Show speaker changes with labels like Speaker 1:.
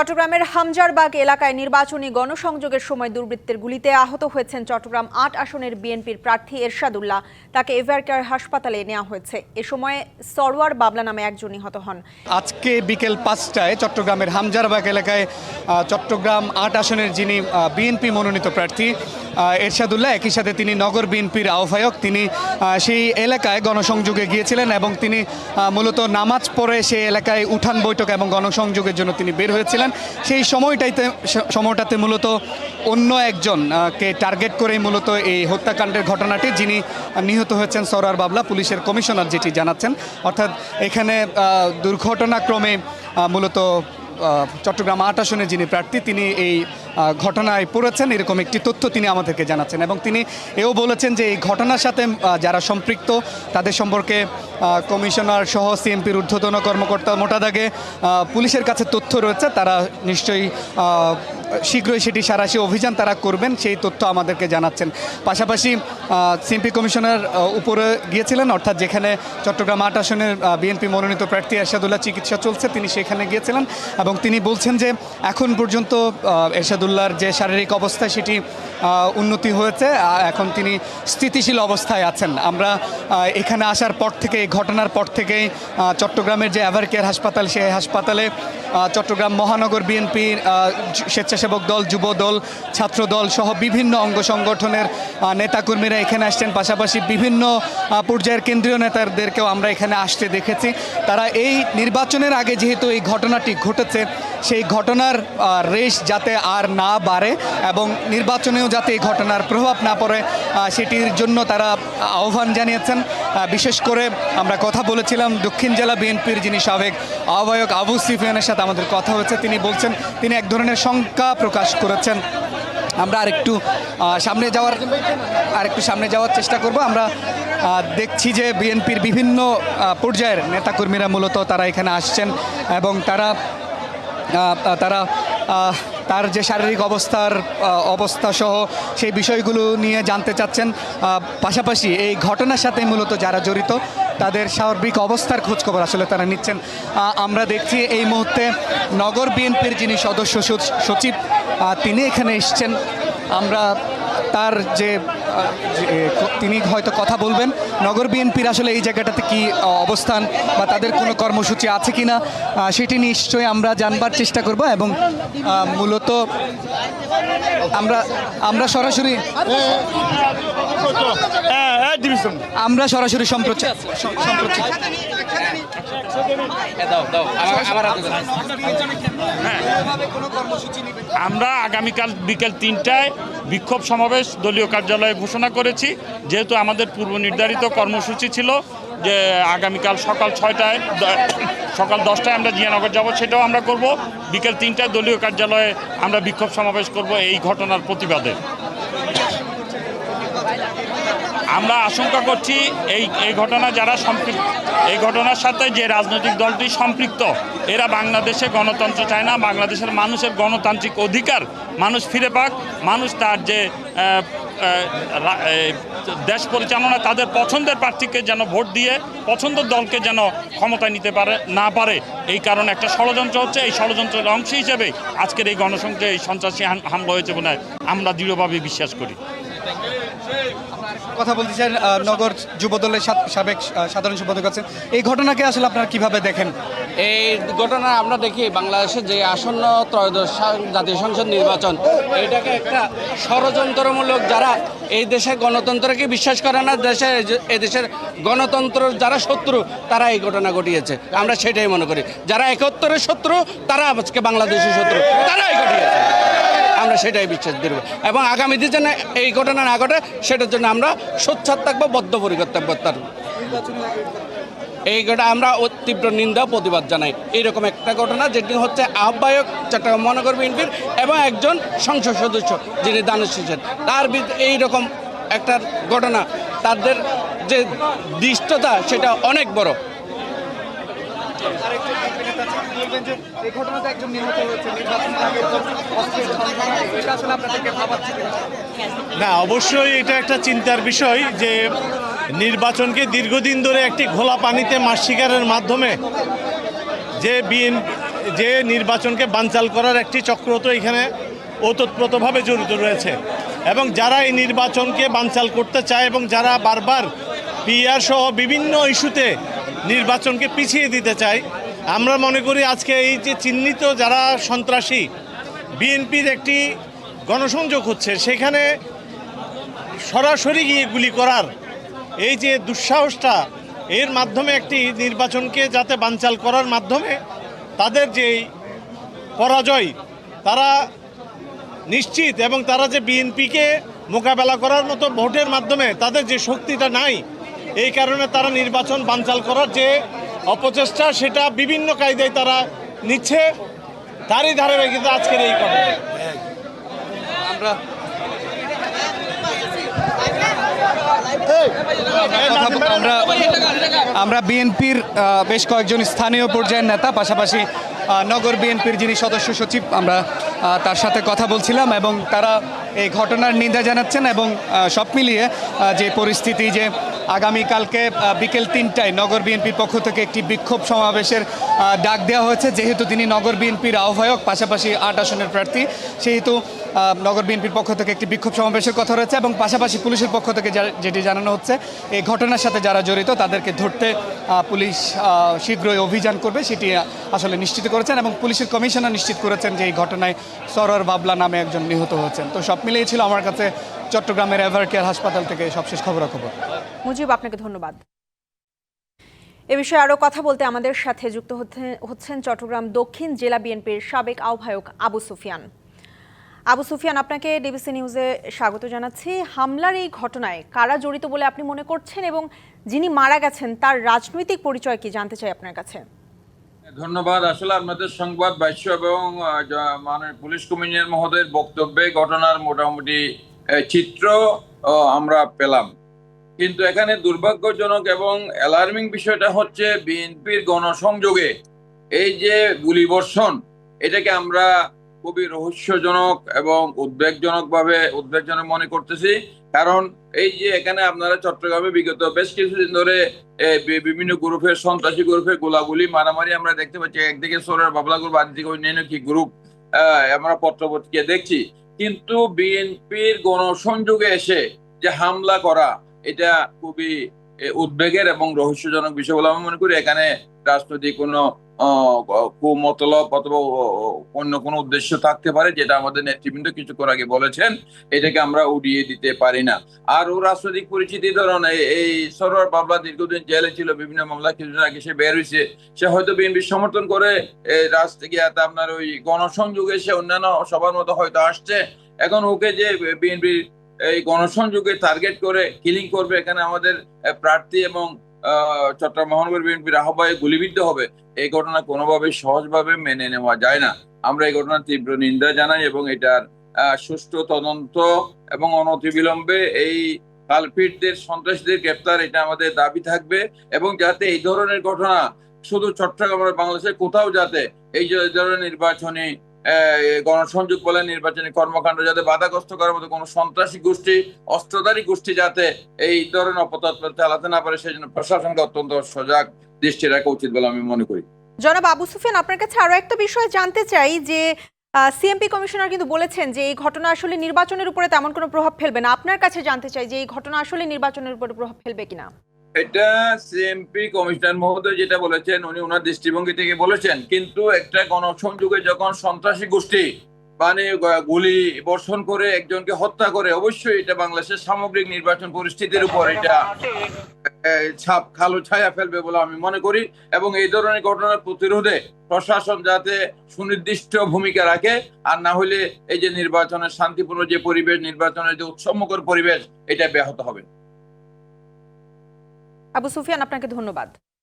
Speaker 1: চট্টগ্রামের হামজারবাগ এলাকায় নির্বাচনী গণসংযোগের সময় দুর্বৃত্তের গুলিতে আহত হয়েছেন চট্টগ্রাম আট আসনের বিএনপির প্রার্থী এরশাদুল্লাহ। তাকে এভারকেয়ার হাসপাতালে নেওয়া হয়েছে। এ সময় সরওয়ার বাবলা নামে একজন নিহত হন।
Speaker 2: আজকে বিকেল পাঁচটায় চট্টগ্রামের হামজারবাগ এলাকায় চট্টগ্রাম আট আসনের যিনি বিএনপি মনোনীত প্রার্থী এরশাদুল্লাহ, একই সাথে তিনি নগর বিএনপির আহ্বায়ক। তিনি সেই এলাকায় গণসংযোগে গিয়েছিলেন এবং তিনি মূলত নামাজ পড়ে সেই এলাকায় উঠান বৈঠক এবং গণসংযোগের জন্য তিনি বের হয়েছিলেন। সেই সময়টাইতে সময়টাতে মূলত অন্য একজন আহ, কে টার্গেট করে মূলত এই হত্যাকাণ্ডের ঘটনাটি যিনি নিহত হয়েছেন সরার বাবলা পুলিশের কমিশনার যেটি জানাচ্ছেন। অর্থাৎ এখানে দুর্ঘটনাক্রমে মূলত চট্টগ্রাম আট আসনে যিনি প্রার্থী তিনি এই ঘটনায় পড়েছেন। এরকম একটি তথ্য তিনি আমাদেরকে জানাচ্ছেন এবং তিনি এও বলেছেন যে এই ঘটনার সাথে যারা সম্পৃক্ত তাদের সম্পর্কে কমিশনার সহ সিএমপির ঊর্ধ্বতন কর্মকর্তা মোটা দাগে পুলিশের কাছে তথ্য রয়েছে তারা নিশ্চয়ই শীঘ্রই সেটি সারাশি অভিযান তারা করবেন, সেই তথ্য আমাদেরকে জানাচ্ছেন। পাশাপাশি সিএমপি কমিশনার উপরে গিয়েছিলেন, অর্থাৎ যেখানে চট্টগ্রাম আট আসনের বিএনপি মনোনীত প্রার্থী এরশাদুল্লাহ চিকিৎসা চলছে, তিনি সেখানে গিয়েছিলেন এবং তিনি বলছেন যে, এখন পর্যন্ত এরশাদুল্লাহর যে শারীরিক অবস্থা সেটি উন্নতি হয়েছে এখন তিনি স্থিতিশীল অবস্থায় আছেন। আমরা এখানে আসার পর থেকে, এই ঘটনার পর থেকেই চট্টগ্রামের যে এভার কেয়ার হাসপাতাল, সেই হাসপাতালে চট্টগ্রাম মহানগর বিএনপির স্বেচ্ছাসেবক দল, যুব দল, ছাত্র দল সহ বিভিন্ন অঙ্গ সংগঠনের নেতাকর্মীরা এখানে আসছেন। পাশাপাশি বিভিন্ন পর্যায়ের কেন্দ্রীয় নেতাদেরকেও আমরা এখানে আসতে দেখেছি। তারা এই নির্বাচনের আগে যেহেতু এই ঘটনাটি ঘটেছে, সেই ঘটনার রেশ যাতে আর না বাড়ে এবং নির্বাচনেও যাতে এই ঘটনার প্রভাব না পড়ে সেটির জন্য তারা আহ্বান জানিয়েছেন। বিশেষ করে আমরা কথা বলেছিলাম, দক্ষিণ জেলা বিএনপির যিনি সাবেক আহ্বায়ক আবু সিফিয়ানের সাথে আমাদের কথা হয়েছে। তিনি বলছেন, তিনি এক ধরনের শঙ্কা প্রকাশ করেছেন। আমরা আরেকটু সামনে যাওয়ার, আরেকটু সামনে যাওয়ার চেষ্টা করব। আমরা দেখছি যে বিএনপির বিভিন্ন পর্যায়ের নেতাকর্মীরা মূলত তারা এখানে আসছেন এবং তারা তারা তার যে শারীরিক অবস্থার অবস্থা সহ সেই বিষয়গুলো নিয়ে জানতে চাচ্ছেন। পাশাপাশি এই ঘটনার সাথে মূলত যারা জড়িত, তাদের সার্বিক অবস্থার খোঁজখবর আসলে তারা নিচ্ছেন। আমরা দেখছি এই মুহূর্তে নগর বিএনপির যিনি সদস্য সচ- সচিব তিনি এখানে এসছেন। আমরা তার যে তিনি হয়তো কথা বলবেন, নগর বিএনপির আসলে এই জায়গাটাতে কি অবস্থান বা তাদের কোনো কর্মসূচি আছে কি না সেটি নিশ্চয়ই আমরা জানবার চেষ্টা করব এবং মূলত আমরা আমরা সরাসরি আমরা সরাসরি সম্প্রচার
Speaker 3: আমরা আগামীকাল বিকেল তিনটায় বিক্ষোভ সমাবেশ দলীয় কার্যালয়ে ঘোষণা করেছি। যেহেতু আমাদের পূর্ব নির্ধারিত কর্মসূচি ছিল যে আগামীকাল সকাল ছয়টায়, সকাল দশটায় আমরা জিয়ানগর যাব, সেটাও আমরা করব। বিকেল তিনটায় দলীয় কার্যালয়ে আমরা বিক্ষোভ সমাবেশ করব এই ঘটনার প্রতিবাদে। আমরা আশঙ্কা করছি এই এই ঘটনা যারা সম্পৃক্ত, এই ঘটনার সাথে যে রাজনৈতিক দলটি সম্পৃক্ত, এরা বাংলাদেশে গণতন্ত্র চায় না, বাংলাদেশের মানুষের গণতান্ত্রিক অধিকার মানুষ ফিরে পাক, মানুষ তার যে দেশ পরিচালনা, তাদের পছন্দের প্রার্থীকে যেন ভোট দিয়ে পছন্দের দলকে যেন ক্ষমতায় নিতে পারে, না পারে, এই কারণে একটা ষড়যন্ত্র হচ্ছে, এই ষড়যন্ত্রের অংশ হিসেবে আজকের এই গণসংখ্যা এই সন্ত্রাসী হাম- হামলা হয়েছে বলে আমরা দৃঢ়ভাবে বিশ্বাস করি।
Speaker 2: কথা বলতে চাই নগর যুব দলের সাবেক সাধারণ সম্পাদক আছেন। এই ঘটনাকে আসলে আপনারা কীভাবে দেখেন?
Speaker 4: এই ঘটনা আমরা দেখি বাংলাদেশের যে আসন্ন ত্রয়োদশ জাতীয় সংসদ নির্বাচন এটাকে একটা ষড়যন্ত্রমূলক যারা এই দেশে গণতন্ত্রকে বিশ্বাস করে না দেশে এই দেশের গণতন্ত্র যারা শত্রু তারা এই ঘটনা ঘটিয়েছে। আমরা সেটাই মনে করি। যারা একত্তরের শত্রু তারা আজকে বাংলাদেশের শত্রু তারাই ঘটিয়েছে। আমরা সেটাই বিশ্বাস করব। এবং আগামী দিনে যেন এই ঘটনা না ঘটে, সেটার জন্য আমরা সোচ্চার থাকব, বদ্ধপরিকর থাকব তার। এই ঘটনা আমরা তীব্র নিন্দা প্রতিবাদ জানাই। এইরকম একটা ঘটনা যেটি হচ্ছে আহ্বায়ক চট্টগ্রাম মহানগর বিএনপির এবং একজন সংসদ সদস্য যিনি দানেশ হোসেন। তার এইরকম একটা ঘটনা, তাদের যে দৃষ্টতা, সেটা অনেক বড়।
Speaker 2: এই ঘটনাতে একজন নিহত হয়েছে এটা আসলে আপনাদেরকে
Speaker 5: না, অবশ্যই এটা একটা চিন্তার বিষয় যে নির্বাচনকে দীর্ঘদিন ধরে একটি ঘোলা পানিতে মাছ শিকারের মাধ্যমে যে বিএন, যে নির্বাচনকে বানচাল করার একটি চক্র তো এখানে ওতপ্রোতভাবে জড়িত রয়েছে। এবং যারা এই নির্বাচনকে বানচাল করতে চায় এবং যারা বারবার পিআর সহ বিভিন্ন ইস্যুতে নির্বাচনকে পিছিয়ে দিতে চায় আমরা মনে করি আজকে এই যে চিহ্নিত যারা সন্ত্রাসী, বিএনপির একটি গণসংযোগ হচ্ছে, সেখানে সরাসরি গিয়ে গুলি করার, এই যে দুঃসাহসটা, এর মাধ্যমে একটি নির্বাচনকে যাতে বানচাল করার মাধ্যমে তাদের যে পরাজয়, তারা নিশ্চিত এবং তারা যে বিএনপিকে মোকাবেলা করার মতো ভোটের মাধ্যমে তাদের যে শক্তিটা নাই, এই কারণে তারা নির্বাচন বানচাল করার যে অপচেষ্টা সেটা বিভিন্ন কায়দায় তারা নিচ্ছে তারই ধারাবাহিকতা আজকের এই ঘটনা।
Speaker 2: আমরা কথা- আমরা আমরা বিএনপির বেশ কয়েকজন স্থানীয় পর্যায়ের নেতা পাশাপাশি নগর বিএনপির যিনি সদস্য সচিব আমরা তার সাথে কথা বলছিলাম এবং তারা এই ঘটনার নিন্দা জানাচ্ছেন এবং সব মিলিয়ে যে পরিস্থিতি যে আগামীকালকে বিকেল তিনটায় নগর বিএনপির পক্ষ থেকে একটি বিক্ষোভ সমাবেশের ডাক দেওয়া হয়েছে। যেহেতু তিনি নগর বিএনপির আহ্বায়ক, পাশাপাশি আট আসনের প্রার্থী, সেহেতু নগর বিএনপির পক্ষ থেকে একটি বিক্ষোভ সমাবেশের কথা রয়েছে এবং পাশাপাশি পুলিশের পক্ষ থেকে যেটি জানানো হচ্ছে, এই ঘটনার সাথে যারা জড়িত তাদেরকে ধরতে পুলিশ শীঘ্রই অভিযান করবে, সেটি আসলে নিশ্চিত করেছেন এবং পুলিশের কমিশনার নিশ্চিত করেছেন যে এই ঘটনায় সরোয়ার বাবলা নামে একজন নিহত হয়েছেন। তো সব মিলিয়ে ছিল আমার কাছে চট্টগ্রামের এভার কেয়ার হাসপাতাল থেকে সবশেষ খবরাখবর।
Speaker 1: মুজিব, আপনাকে ধন্যবাদ। এ বিষয়ে আরও কথা বলতে আমাদের সাথে যুক্ত হচ্ছেন চট্টগ্রাম দক্ষিণ জেলা বিএনপির সাবেক আহ্বায়ক আবু সুফিয়ান। আবু সুফিয়ান, আপনাকে ডিবিসি নিউজে স্বাগত জানাচ্ছি। হামলার এই ঘটনায় কারা জড়িত বলে আপনি মনে করছেন এবং যিনি মারা গেছেন, তার রাজনৈতিক পরিচয় কি জানতে চাই আপনার কাছে?
Speaker 6: ধন্যবাদ। আসলে আমাদের সংবাদ ভাষ্য এবং মানে পুলিশ কমিশনার মহোদয়ের বক্তব্যে ঘটনার মোটামুটি চিত্র আমরা পেলাম। কিন্তু এখানে দুর্ভাগ্যজনক এবং অ্যালার্মিং বিষয়টা হচ্ছে বিএনপির গণসংযোগে এই যে গুলিবর্ষণ, এটাকে আমরা খুবই রহস্যজনক এবং উদ্বেগজনক ভাবে উদ্বেগজনক মনে করতেছি। কারণ এই যে এখানে আপনারা চট্টগ্রামে বিগত বেশ কিছুদিন ধরে বিভিন্ন গ্রুপের, সন্ত্রাসী গ্রুপের গোলাগুলি, মারামারি আমরা দেখতে পাচ্ছি। একদিকে সোরের বাবলা গ্রুপ আরেকদিকে অন্যান্য কি গ্রুপ আমরা পত্রপত্রিকা দেখছি। কিন্তু বিএনপির গণসংযোগে এসে যে হামলা করা, এটা খুবই উদ্বেগের এবং রহস্যজনক বিষয় বলে আমি মনে করি এখানে রাজনৈতিক কোনো মতলব অথবা অন্য কোনো উদ্দেশ্য থাকতে পারে যেটা আমাদের নেতৃবৃন্দ কিছুক্ষণ আগে বলেছেন, এটাকে আমরা উড়িয়ে দিতে পারি না। আর ও রাজনৈতিক পরিচিতি ধরুন এই- সরোয়ার বাবলা দীর্ঘদিন জেলে ছিল, বিভিন্ন মামলা কিছুদিন আগে সে বের হয়েছে সে হয়তো বিএনপি সমর্থন করে রাজ থেকে আপনার ওই গণসংযোগে সে অন্যান্য সবার মতো হয়তো আসছে, এখন ওকে যে বিএনপি এই গণসংযোগে টার্গেট করে কিলিং করবে। এখানে আমাদের প্রার্থী এবং চট্টগ্রাম মহানগর বিএনপির আহ্বায়ক গুলিবিদ্ধ হবে। এই ঘটনা কোনোভাবে সহজভাবে মেনে নেওয়া যায় না। আমরা এই ঘটনার তীব্র নিন্দা জানাই এবং এটার সুষ্ঠু তদন্ত এবং অনতিবিলম্বে এই কালপিটদের সন্ত্রাসীদের গ্রেপ্তার, এটা আমাদের দাবি থাকবে এবং যাতে এই ধরনের ঘটনা শুধু চট্টগ্রাম বাংলাদেশে, কোথাও যাতে এই ধরনের নির্বাচনী গণসংযোগ বলে নির্বাচনী কর্মকাণ্ড যাতে বাধাগ্রস্ত করার মতো কোনো সন্ত্রাসী গোষ্ঠী, অস্ত্রধারী গোষ্ঠী যাতে এই ধরনের অপতৎপর চালাতে না পারে সেই জন্য প্রশাসনকে অত্যন্ত সজাগ দৃষ্টি রাখা উচিত বলে আমি মনে করি।
Speaker 1: জনাব আবু সুফিয়ান, আপনার কাছে আরও একটা বিষয় জানতে চাই যে সিএমপি কমিশনার কিন্তু বলেছেন যে, এই ঘটনা আসলে নির্বাচনের উপরে তেমন কোনো প্রভাব ফেলবে না। আপনার কাছে জানতে চাই যে, এই ঘটনা আসলে নির্বাচনের উপরে প্রভাব ফেলবে কিনা?
Speaker 6: এটা সিএমপি কমিশনার মহোদয় যেটা বলেছেন, উনি ওনার দৃষ্টিভঙ্গি থেকে বলেছেন। কিন্তু একটা গণসংযোগে যখন সন্ত্রাসী গোষ্ঠী মানে গুলি বর্ষণ করে, একজনকে হত্যা করে, অবশ্যই এটা বাংলাদেশের সামগ্রিক নির্বাচন পরিস্থিতির উপর এটা ছাপ কালো ছায়া ফেলবে বলে আমি মনে করি। এবং এই ধরনের ঘটনার প্রতিরোধে প্রশাসন যাতে সুনির্দিষ্ট ভূমিকা রাখে, আর না হলে এই যে নির্বাচনের শান্তিপূর্ণ যে পরিবেশ, নির্বাচনের যে উৎসবমুখর পরিবেশ, এটা ব্যাহত হবে।
Speaker 1: আবু সুফিয়ান আপনাকে ধন্যবাদ।